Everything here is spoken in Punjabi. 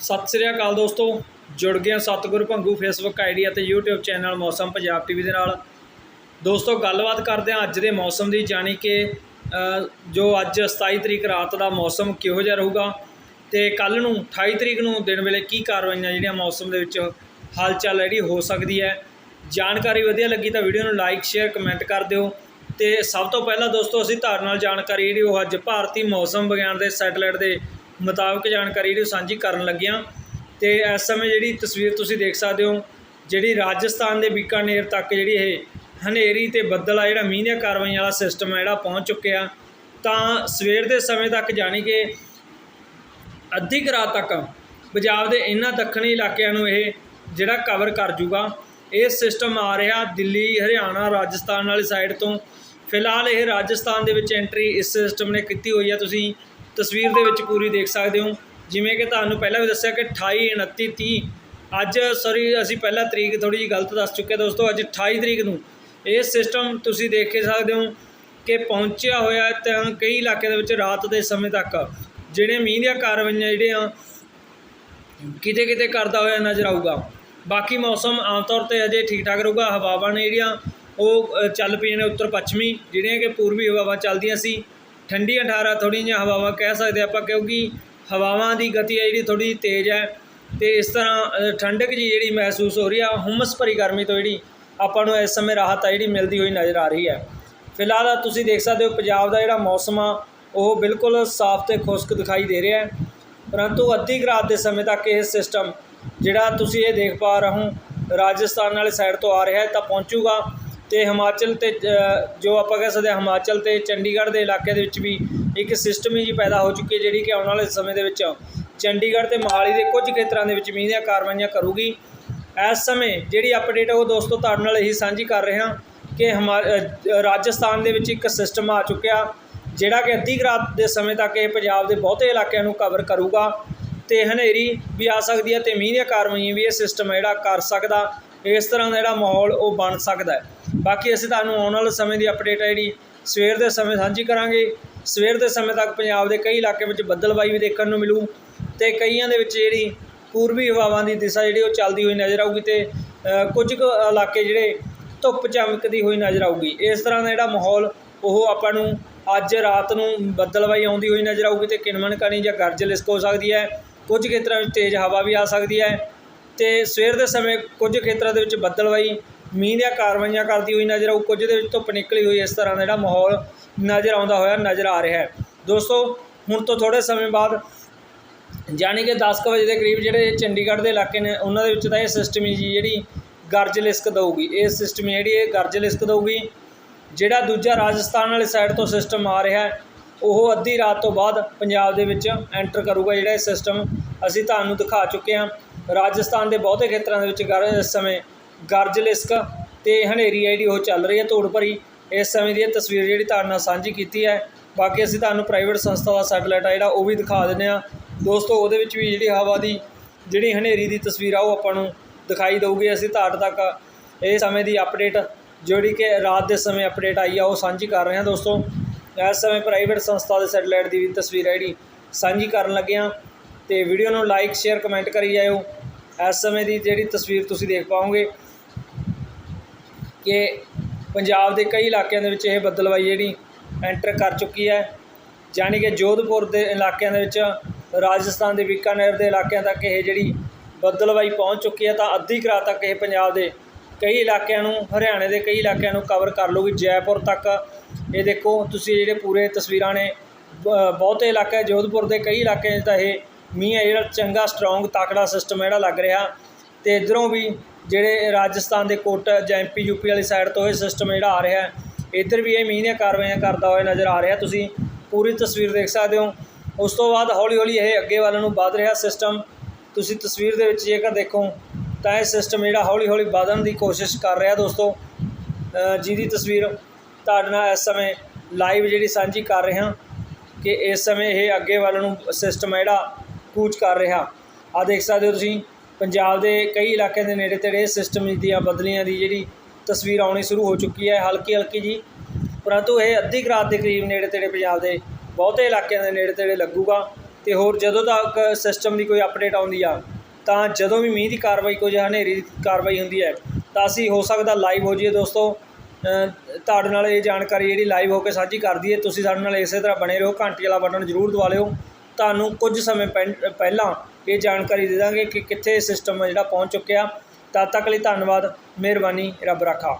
ਸਤਿ ਸ੍ਰੀ ਅਕਾਲ ਦੋਸਤੋ। ਜੁੜ ਗਏ ਹਾਂ ਸਤਿਗੁਰੂ ਭੰਗੂ ਫੇਸਬੁੱਕ ਆਈਡੀ ਅਤੇ YouTube channel Mausam Punjab TV ਦੇ ਨਾਲ। ਦੋਸਤੋ, ਗੱਲਬਾਤ ਕਰਦੇ ਹਾਂ ਅੱਜ ਦੇ ਮੌਸਮ ਦੀ, ਜਾਣੀ ਕਿ ਜੋ ਅੱਜ 27 ਤਰੀਕ ਰਾਤ ਦਾ ਮੌਸਮ ਕਿਹੋ ਜਿਹਾ ਰਹੂਗਾ ਤੇ ਕੱਲ ਨੂੰ 28 ਤਰੀਕ ਨੂੰ ਦਿਨ ਵੇਲੇ ਕੀ ਕਾਰਵਾਈਆਂ ਜਿਹੜੀਆਂ ਮੌਸਮ ਦੇ ਵਿੱਚ ਹਲਚਲ ਜਿਹੜੀ ਹੋ ਸਕਦੀ ਹੈ। ਜਾਣਕਾਰੀ ਵਧੀਆ ਲੱਗੀ ਤਾਂ ਵੀਡੀਓ ਨੂੰ ਲਾਈਕ ਸ਼ੇਅਰ ਕਮੈਂਟ ਕਰ ਦਿਓ। ਤੇ ਸਭ ਤੋਂ ਪਹਿਲਾਂ ਦੋਸਤੋ, ਅਸੀਂ ਤੁਹਾਡੇ ਨਾਲ ਜਾਣਕਾਰੀ ਜਿਹੜੀ ਉਹ ਅੱਜ ਭਾਰਤੀ ਮੌਸਮ ਵਿਗਿਆਨ ਦੇ ਸੈਟੇਲਾਈਟ ਦੇ ਮੁਤਾਬਕ ਜਾਣਕਾਰੀ ਜਿਹੜੀ ਉਹ ਸਾਂਝੀ ਕਰਨ ਲੱਗਿਆ। ਤੇ ਇਸ ਸਮੇਂ ਜਿਹੜੀ ਤਸਵੀਰ ਤੁਸੀਂ ਦੇਖ ਸਕਦੇ ਹੋ, ਜਿਹੜੀ ਰਾਜਸਥਾਨ ਦੇ ਬੀਕਾਨੇਰ ਤੱਕ ਜਿਹੜੀ ਇਹ ਹਨੇਰੀ ਤੇ ਬੱਦਲ ਆ, ਜਿਹੜਾ ਮੀਂਹ ਦੀਆਂ ਕਾਰਵਾਈਆਂ ਵਾਲਾ ਸਿਸਟਮ ਆ, ਜਿਹੜਾ ਪਹੁੰਚ ਚੁੱਕਿਆ। ਤਾਂ ਸਵੇਰ ਦੇ ਸਮੇਂ ਤੱਕ ਜਾਣੀ ਕਿ ਅੱਧੀ ਕੁ ਰਾਤ ਤੱਕ ਪੰਜਾਬ ਦੇ ਇਹਨਾਂ ਦੱਖਣੀ ਇਲਾਕਿਆਂ ਨੂੰ ਇਹ ਜਿਹੜਾ ਕਵਰ ਕਰ ਜੂਗਾ। ਇਹ ਸਿਸਟਮ ਆ ਰਿਹਾ ਦਿੱਲੀ, ਹਰਿਆਣਾ, ਰਾਜਸਥਾਨ ਵਾਲੀ ਸਾਈਡ ਤੋਂ। ਫਿਲਹਾਲ ਇਹ ਰਾਜਸਥਾਨ ਦੇ ਵਿੱਚ ਐਂਟਰੀ ਇਸ ਸਿਸਟਮ ਨੇ ਕੀਤੀ ਹੋਈ ਹੈ ਤੁਸੀਂ ਤਸਵੀਰ ਦੇ ਵਿੱਚ ਪੂਰੀ ਦੇਖ ਸਕਦੇ ਹੋ। ਜਿਵੇਂ ਕਿ ਤੁਹਾਨੂੰ ਪਹਿਲਾਂ ਵੀ ਦੱਸਿਆ ਕਿ 28 29 30 ਅੱਜ ਸੌਰੀ ਅਸੀਂ ਪਹਿਲਾਂ ਤਰੀਕ ਥੋੜੀ ਜਿਹੀ ਗਲਤ ਦੱਸ ਚੁੱਕੇ ਦੋਸਤੋ, ਅੱਜ 28 ਤਰੀਕ ਨੂੰ ਇਹ ਸਿਸਟਮ ਤੁਸੀਂ ਦੇਖ ਕੇ ਸਕਦੇ ਹੋ ਕਿ ਪਹੁੰਚਿਆ ਹੋਇਆ ਤਾਂ ਕਈ ਇਲਾਕਿਆਂ ਦੇ ਵਿੱਚ ਰਾਤ ਦੇ ਸਮੇਂ ਤੱਕ, ਜਿਹੜੇ ਮੀਂਹ ਦੀਆਂ ਕਾਰਵਾਈਆਂ ਜਿਹੜੀਆਂ ਕਿਤੇ ਕਿਤੇ ਕਰਦਾ ਹੋਇਆ ਨਜ਼ਰ ਆਊਗਾ। ਬਾਕੀ ਮੌਸਮ ਆਮ ਤੌਰ ਤੇ ਅਜੇ ਠੀਕ ਠਾਕ ਰਹੂਗਾ, ਹਵਾਵਾਂ ਨੇ ਜਿਹੜੀਆਂ ਉਹ ਚੱਲ ਪਈਆਂ ਨੇ ਉੱਤਰ ਪੱਛਮੀ ਜਿਹੜੀਆਂ ਕਿ ਪੂਰਬੀ ਹਵਾਵਾਂ ਚੱਲਦੀਆਂ ਸੀ। ਠੰਡੀਆਂ ਠਾਰਾਂ ਥੋੜ੍ਹੀਆਂ ਜਿਹੀਆਂ ਹਵਾਵਾਂ ਕਹਿ ਸਕਦੇ ਆਪਾਂ, ਕਿਉਂਕਿ ਹਵਾਵਾਂ ਦੀ ਗਤੀ ਹੈ ਜਿਹੜੀ ਥੋੜੀ ਤੇਜ਼ ਹੈ ਤੇ ਇਸ ਤਰ੍ਹਾਂ ਠੰਡਕ ਜੀ ਜਿਹੜੀ ਮਹਿਸੂਸ ਹੋ ਰਹੀ ਆ, ਹੁਮਸ ਭਰੀ ਗਰਮੀ ਤੋਂ ਜਿਹੜੀ ਆਪਾਂ ਨੂੰ ਇਸ ਸਮੇਂ ਰਾਹਤ ਆ ਜਿਹੜੀ ਮਿਲਦੀ ਹੋਈ ਨਜ਼ਰ ਆ ਰਹੀ ਹੈ। ਫਿਲਹਾਲ ਤੁਸੀਂ ਦੇਖ ਸਕਦੇ ਹੋ ਪੰਜਾਬ ਦਾ ਜਿਹੜਾ ਮੌਸਮ ਆ, ਉਹ ਬਿਲਕੁਲ ਸਾਫ਼ ਤੇ ਖੁਸ਼ਕ ਦਿਖਾਈ ਦੇ ਰਿਹਾ ਹੈ। ਪਰੰਤੂ ਅੱਧੀ ਕੁ ਰਾਤ ਦੇ ਸਮੇਂ ਤੱਕ ਇਹ ਸਿਸਟਮ ਜਿਹੜਾ ਤੁਸੀਂ ਇਹ ਦੇਖ ਪਾ ਰਹੇ ਹੋ, ਰਾਜਸਥਾਨ ਵਾਲੀ ਸਾਈਡ ਤੋਂ ਆ ਰਿਹਾ ਹੈ, ਤਾਂ ਪਹੁੰਚੂਗਾ। ਅਤੇ ਹਿਮਾਚਲ ਅਤੇ ਜੋ ਆਪਾਂ ਕਹਿ ਸਕਦੇ ਹਾਂ ਹਿਮਾਚਲ ਅਤੇ ਚੰਡੀਗੜ੍ਹ ਦੇ ਇਲਾਕੇ ਦੇ ਵਿੱਚ ਵੀ ਇੱਕ ਸਿਸਟਮ ਹੀ ਜੀ ਪੈਦਾ ਹੋ ਚੁੱਕੀ ਹੈ, ਜਿਹੜੀ ਕਿ ਆਉਣ ਵਾਲੇ ਸਮੇਂ ਦੇ ਵਿੱਚ ਚੰਡੀਗੜ੍ਹ ਅਤੇ ਮੋਹਾਲੀ ਦੇ ਕੁਝ ਖੇਤਰਾਂ ਦੇ ਵਿੱਚ ਮੀਂਹ ਦੀਆਂ ਕਾਰਵਾਈਆਂ ਕਰੂਗੀ। ਇਸ ਸਮੇਂ ਜਿਹੜੀ ਅਪਡੇਟ ਹੈ ਉਹ ਦੋਸਤੋ ਤੁਹਾਡੇ ਨਾਲ ਇਹੀ ਸਾਂਝੀ ਕਰ ਰਹੇ ਹਾਂ ਕਿ ਹਮਾ ਰਾਜਸਥਾਨ ਦੇ ਵਿੱਚ ਇੱਕ ਸਿਸਟਮ ਆ ਚੁੱਕਿਆ, ਜਿਹੜਾ ਕਿ ਅੱਧੀ ਕੁ ਰਾਤ ਦੇ ਸਮੇਂ ਤੱਕ ਇਹ ਪੰਜਾਬ ਦੇ ਬਹੁਤੇ ਇਲਾਕਿਆਂ ਨੂੰ ਕਵਰ ਕਰੂਗਾ। ਤੇ ਹਨੇਰੀ ਵੀ ਆ ਸਕਦੀ ਹੈ ਤੇ ਮੀਂਹ ਦੀਆਂ ਕਾਰਵਾਈਆਂ ਵੀ ਇਹ ਸਿਸਟਮ ਜਿਹੜਾ ਕਰ ਸਕਦਾ, ਇਸ ਤਰ੍ਹਾਂ ਦਾ ਜਿਹੜਾ ਮਾਹੌਲ ਉਹ ਬਣ ਸਕਦਾ ਹੈ। ਬਾਕੀ ਅਸੀਂ ਤੁਹਾਨੂੰ ਆਉਣ ਵਾਲੇ ਸਮੇਂ ਦੀ ਅਪਡੇਟ ਹੈ ਜਿਹੜੀ, ਸਵੇਰ ਦੇ ਸਮੇਂ ਸਾਂਝੀ ਕਰਾਂਗੇ। ਸਵੇਰ ਦੇ ਸਮੇਂ ਤੱਕ ਪੰਜਾਬ ਦੇ ਕਈ ਇਲਾਕੇ ਵਿੱਚ ਬੱਦਲਬਾਈ ਵੀ ਦੇਖਣ ਨੂੰ ਮਿਲੂ ਤੇ ਕਈਆਂ ਦੇ ਵਿੱਚ ਜਿਹੜੀ ਪੂਰਬੀ ਹਵਾਵਾਂ ਦੀ ਦਿਸ਼ਾ ਜਿਹੜੀ ਉਹ ਚੱਲਦੀ ਹੋਈ ਨਜ਼ਰ ਆਊਗੀ ਤੇ ਕੁਝ ਕੁ ਇਲਾਕੇ ਜਿਹੜੇ ਧੁੱਪ ਚਮਕਦੀ ਹੋਈ ਨਜ਼ਰ ਆਊਗੀ। ਇਸ ਤਰ੍ਹਾਂ ਦਾ ਜਿਹੜਾ ਮਾਹੌਲ, ਉਹ ਆਪਾਂ ਨੂੰ ਅੱਜ ਰਾਤ ਨੂੰ ਬੱਦਲਬਾਈ ਆਉਂਦੀ ਹੋਈ ਨਜ਼ਰ ਆਊਗੀ ਤੇ ਕਿਣਮਣ ਕਣੀ ਜਾਂ ਗਰਜ ਲਿਸਕ ਹੋ ਸਕਦੀ ਹੈ, ਕੁਝ ਖੇਤਰਾਂ ਵਿੱਚ ਤੇਜ਼ ਹਵਾ ਵੀ ਆ ਸਕਦੀ ਹੈ ਤੇ ਸਵੇਰ ਦੇ ਸਮੇਂ ਕੁਝ ਖੇਤਰਾਂ ਦੇ ਵਿੱਚ ਬੱਦਲਬਾਈ ਮੀਂਹ ਦੀਆਂ ਕਾਰਵਾਈਆਂ ਕਰਦੀ ਹੋਈ ਨਜ਼ਰ ਆਊ, ਕੁਝ ਦੇ ਵਿੱਚ ਧੁੱਪ ਨਿਕਲੀ ਹੋਈ ਇਸ ਤਰ੍ਹਾਂ ਦਾ ਜਿਹੜਾ ਮਾਹੌਲ ਨਜ਼ਰ ਆਉਂਦਾ ਹੋਇਆ ਨਜ਼ਰ ਆ ਰਿਹਾ ਹੈ। ਦੋਸਤੋ, ਹੁਣ ਤੋਂ ਥੋੜੇ ਸਮੇਂ ਬਾਅਦ ਜਾਣੀ ਕਿ 10 ਕੁ ਵਜੇ ਦੇ ਕਰੀਬ ਜਿਹੜੇ ਚੰਡੀਗੜ੍ਹ ਦੇ ਇਲਾਕੇ ਨੇ, ਉਹਨਾਂ ਦੇ ਵਿੱਚ ਤਾਂ ਇਹ ਸਿਸਟਮ ਹੀ ਜੀ ਜਿਹੜੀ ਗਰਜ ਲਿਸਕ ਦਊਗੀ। ਇਹ ਸਿਸਟਮ ਜਿਹੜੀ ਇਹ ਗਰਜ ਲਿਸਕ ਦਊਗੀ, ਜਿਹੜਾ ਦੂਜਾ ਰਾਜਸਥਾਨ ਵਾਲੀ ਸਾਈਡ ਤੋਂ ਸਿਸਟਮ ਆ ਰਿਹਾ ਹੈ, ਉਹ ਅੱਧੀ ਰਾਤ ਤੋਂ ਬਾਅਦ ਪੰਜਾਬ ਦੇ ਵਿੱਚ ਐਂਟਰ ਕਰੂਗਾ ਜਿਹੜਾ ਇਹ ਸਿਸਟਮ ਅਸੀਂ ਤੁਹਾਨੂੰ ਦਿਖਾ ਚੁੱਕੇ ਹਾਂ, ਰਾਜਸਥਾਨ ਦੇ ਬਹੁਤੇ ਖੇਤਰਾਂ ਦੇ ਵਿੱਚ ਗਰ ਇਸ ਸਮੇਂ ਗਰਜ ਲਿਸਕ ਤੇ ਹਨੇਰੀ ਹੈ ਜਿਹੜੀ ਉਹ ਚੱਲ ਰਹੀ ਹੈ ਧੂੜ ਭਰੀ। ਇਸ ਸਮੇਂ ਦੀ ਇਹ ਤਸਵੀਰ ਜਿਹੜੀ ਤੁਹਾਡੇ ਨਾਲ ਸਾਂਝੀ ਕੀਤੀ ਹੈ। ਬਾਕੀ ਅਸੀਂ ਤੁਹਾਨੂੰ ਪ੍ਰਾਈਵੇਟ ਸੰਸਥਾ ਦਾ ਸੈਟਲਾਈਟ ਆ ਜਿਹੜਾ ਉਹ ਵੀ ਦਿਖਾ ਦਿੰਦੇ ਆ ਦੋਸਤੋ, ਉਹਦੇ ਵਿੱਚ ਵੀ ਜਿਹੜੀ ਹਵਾ ਦੀ ਜਿਹੜੀ ਹਨੇਰੀ ਦੀ ਤਸਵੀਰ ਆ ਉਹ ਆਪਾਂ ਨੂੰ ਦਿਖਾਈ ਦਊਗੀ। ਅਸੀਂ ਤੁਹਾਡੇ ਤੱਕ ਇਹ ਸਮੇਂ ਦੀ ਅਪਡੇਟ ਜਿਹੜੀ ਕਿ ਰਾਤ ਦੇ ਸਮੇਂ ਅਪਡੇਟ ਆਈ ਆ, ਉਹ ਸਾਂਝੀ ਕਰ ਰਹੇ ਹਾਂ ਦੋਸਤੋ। ਇਸ ਸਮੇਂ ਪ੍ਰਾਈਵੇਟ ਸੰਸਥਾ ਦੇ ਸੈਟੇਲਾਈਟ ਦੀ ਵੀ ਤਸਵੀਰ ਹੈ ਜਿਹੜੀ ਸਾਂਝੀ ਕਰਨ ਲੱਗੇ ਹਾਂ। ਤੇ ਵੀਡੀਓ ਨੂੰ ਲਾਈਕ ਸ਼ੇਅਰ ਕਮੈਂਟ ਕਰੀ ਜਾਇਓ। ਇਸ ਸਮੇਂ ਦੀ ਜਿਹੜੀ ਤਸਵੀਰ ਤੁਸੀਂ ਦੇਖ ਪਾਓਗੇ ਕਿ ਪੰਜਾਬ ਦੇ ਕਈ ਇਲਾਕਿਆਂ ਦੇ ਵਿੱਚ ਇਹ ਬੱਦਲਵਾਈ ਜਿਹੜੀ ਐਂਟਰ ਕਰ ਚੁੱਕੀ ਹੈ। ਜਾਣੀ ਕਿ ਜੋਧਪੁਰ ਦੇ ਇਲਾਕਿਆਂ ਦੇ ਵਿੱਚ, ਰਾਜਸਥਾਨ ਦੇ ਬੀਕਾਨੇਰ ਦੇ ਇਲਾਕਿਆਂ ਤੱਕ ਇਹ ਜਿਹੜੀ ਬੱਦਲਵਾਈ ਪਹੁੰਚ ਚੁੱਕੀ ਹੈ ਤਾਂ ਅੱਧੀ ਕੁ ਰਾਤ ਤੱਕ ਇਹ ਪੰਜਾਬ ਦੇ ਕਈ ਇਲਾਕਿਆਂ ਨੂੰ, ਹਰਿਆਣੇ ਦੇ ਕਈ ਇਲਾਕਿਆਂ ਨੂੰ ਕਵਰ ਕਰ ਲਊਗੀ। ਜੈਪੁਰ ਤੱਕ ਇਹ ਦੇਖੋ, ਤੁਸੀਂ ਜਿਹੜੇ ਪੂਰੇ ਤਸਵੀਰਾਂ ਨੇ, ਬ- ਬਹੁਤੇ ਇਲਾਕੇ ਜੋਧਪੁਰ ਦੇ ਕਈ ਇਲਾਕਿਆਂ 'ਚ ਤਾਂ ਇਹ ਮੀਂਹ ਹੈ ਜਿਹੜਾ ਚੰਗਾ ਸਟਰੋਂਗ ਤਕੜਾ ਸਿਸਟਮ ਜਿਹੜਾ ਲੱਗ ਰਿਹਾ। ਤੇ ਇਧਰੋਂ ਵੀ ਜਿਹੜੇ ਰਾਜਸਥਾਨ ਦੇ ਕੋਟ ਜਾਂ ਐਮਪੀ, ਯੂਪੀ ਵਾਲੀ ਸਾਈਡ ਤੋਂ ਇਹ ਸਿਸਟਮ ਜਿਹੜਾ ਆ ਰਿਹਾ ਹੈ, ਇੱਧਰ ਵੀ ਇਹ ਮੀਂਹ ਦੀਆਂ ਕਾਰਵਾਈਆਂ ਕਰਦਾ ਹੋਇਆ ਨਜ਼ਰ ਆ ਰਿਹਾ। ਤੁਸੀਂ ਪੂਰੀ ਤਸਵੀਰ ਦੇਖ ਸਕਦੇ ਹੋ। ਉਸ ਤੋਂ ਬਾਅਦ ਹੌਲੀ ਹੌਲੀ ਇਹ ਅੱਗੇ ਵੱਲ ਨੂੰ ਵੱਧ ਰਿਹਾ ਸਿਸਟਮ ਤੁਸੀਂ ਤਸਵੀਰ ਦੇ ਵਿੱਚ ਜੇਕਰ ਦੇਖੋ, ਤਾਂ ਇਹ ਸਿਸਟਮ ਜਿਹੜਾ ਹੌਲੀ ਹੌਲੀ ਵਧਣ ਦੀ ਕੋਸ਼ਿਸ਼ ਕਰ ਰਿਹਾ ਦੋਸਤੋ। ਜਿਹਦੀ ਤਸਵੀਰ ਤੁਹਾਡੇ ਨਾਲ ਇਸ ਸਮੇਂ ਲਾਈਵ ਜਿਹੜੀ ਸਾਂਝੀ ਕਰ ਰਿਹਾ ਕਿ ਇਸ ਸਮੇਂ ਇਹ ਅੱਗੇ ਵੱਲ ਨੂੰ ਸਿਸਟਮ ਜਿਹੜਾ ਕੂਚ ਕਰ ਰਿਹਾ। ਆ ਦੇਖ ਸਕਦੇ ਹੋ ਤੁਸੀਂ। ਪੰਜਾਬ ਦੇ ਕਈ ਇਲਾਕਿਆਂ ਦੇ ਨੇੜੇ ਤੇੜੇ ਸਿਸਟਮ ਦੀਆਂ ਬਦਲੀਆਂ ਦੀ ਜਿਹੜੀ ਤਸਵੀਰ ਆਉਣੀ ਸ਼ੁਰੂ ਹੋ ਚੁੱਕੀ ਹੈ, ਹਲਕੀ ਹਲਕੀ ਜੀ। ਪਰੰਤੂ ਇਹ ਅੱਧੀ ਕੁ ਰਾਤ ਦੇ ਕਰੀਬ ਨੇੜੇ ਤੇੜੇ ਪੰਜਾਬ ਦੇ ਬਹੁਤੇ ਇਲਾਕਿਆਂ ਦੇ ਨੇੜੇ ਤੇੜੇ ਲੱਗੂਗਾ ਤੇ ਹੋਰ ਜਦੋਂ ਤੱਕ ਸਿਸਟਮ ਦੀ ਕੋਈ ਅਪਡੇਟ ਆਉਂਦੀ ਆ, ਤਾਂ ਜਦੋਂ ਵੀ ਮੀਂਹ ਦੀ ਕਾਰਵਾਈ ਕੋਈ ਜਾਂ ਹਨੇਰੀ ਦੀ ਕਾਰਵਾਈ ਹੁੰਦੀ ਹੈ, ਤਾਂ ਅਸੀਂ ਹੋ ਸਕਦਾ ਲਾਈਵ ਹੋ ਜਾਈਏ ਦੋਸਤੋ। ਤੁਹਾਡੇ ਨਾਲ ਇਹ ਜਾਣਕਾਰੀ ਜਿਹੜੀ ਲਾਈਵ ਹੋ ਕੇ ਸਾਂਝੀ ਕਰ ਦਈਏ। ਤੁਸੀਂ ਸਾਡੇ ਨਾਲ ਇਸੇ ਤਰ੍ਹਾਂ ਬਣੇ ਰਹੋ, ਘੰਟੀ ਵਾਲਾ ਬਟਨ ਜ਼ਰੂਰ ਦਬਾ ਲਿਓ। ਤੁਹਾਨੂੰ ਕੁਝ ਸਮੇਂ ਪਹਿ- ਪਹਿਲਾਂ ਇਹ ਜਾਣਕਾਰੀ ਦੇ ਦਾਂਗੇ ਕਿ ਕਿੱਥੇ ਇਹ ਸਿਸਟਮ ਜਿਹੜਾ ਪਹੁੰਚ ਚੁੱਕਿਆ। ਤਦ ਤੱਕ ਲਈ ਧੰਨਵਾਦ, ਮਿਹਰਬਾਨੀ, ਰੱਬ ਰਾਖਾ।